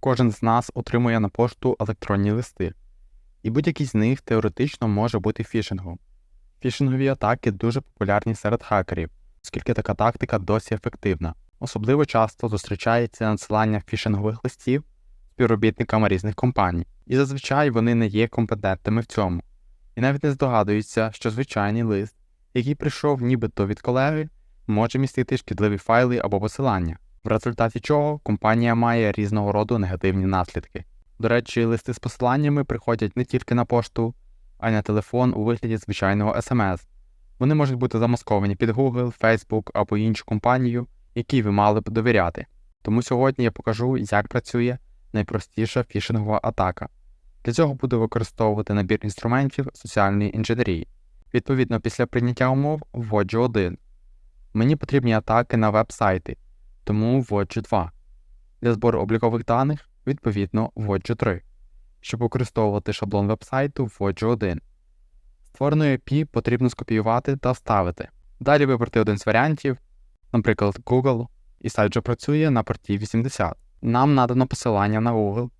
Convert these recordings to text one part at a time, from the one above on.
Кожен з нас отримує на пошту електронні листи, і будь-який з них теоретично може бути фішингом. Фішингові атаки дуже популярні серед хакерів, оскільки така тактика досі ефективна. Особливо часто зустрічається надсилання фішингових листів співробітниками різних компаній, і зазвичай вони не є компетентними в цьому, і навіть не здогадуються, що звичайний лист, який прийшов нібито від колеги, може містити шкідливі файли або посилання, в результаті чого компанія має різного роду негативні наслідки. До речі, листи з посиланнями приходять не тільки на пошту, а й на телефон у вигляді звичайного SMS. Вони можуть бути замасковані під Google, Facebook або іншу компанію, якій ви мали б довіряти. Тому сьогодні я покажу, як працює найпростіша фішингова атака. Для цього буду використовувати набір інструментів соціальної інженерії. Відповідно, після прийняття умов вводжу один. Мені потрібні атаки на веб-сайти, тому вводжу 2. Для збору облікових даних, відповідно, вводжу 3. Щоб використовувати шаблон веб-сайту, вводжу 1. Створену IP потрібно скопіювати та вставити. Далі вибрати один з варіантів, наприклад, Google, і сайт вже працює на порті 80. Нам надано посилання на Google,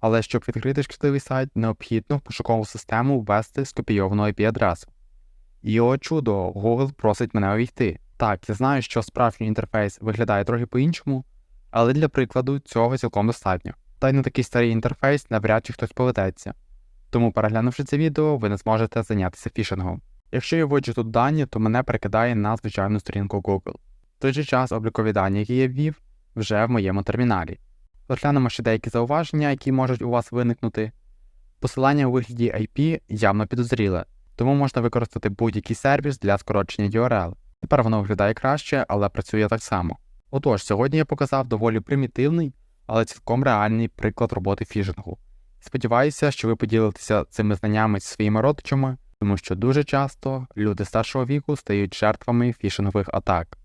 але щоб відкрити шкідливий сайт, необхідно в пошукову систему ввести скопійовану IP-адресу. І о чудо, Google просить мене увійти. Так, я знаю, що справжній інтерфейс виглядає трохи по-іншому, але для прикладу цього цілком достатньо. Та й на такий старий інтерфейс навряд чи хтось поведеться. Тому, переглянувши це відео, ви не зможете зайнятися фішингом. Якщо я вводжу тут дані, то мене перекидає на звичайну сторінку Google. В той же час облікові дані, які я ввів, вже в моєму терміналі. Розглянемо ще деякі зауваження, які можуть у вас виникнути. Посилання у вигляді IP явно підозріле, тому можна використати будь-який сервіс для скорочення URL. Тепер воно виглядає краще, але працює так само. Отож, сьогодні я показав доволі примітивний, але цілком реальний приклад роботи фішингу. Сподіваюся, що ви поділитеся цими знаннями зі своїми родичами, тому що дуже часто люди старшого віку стають жертвами фішингових атак.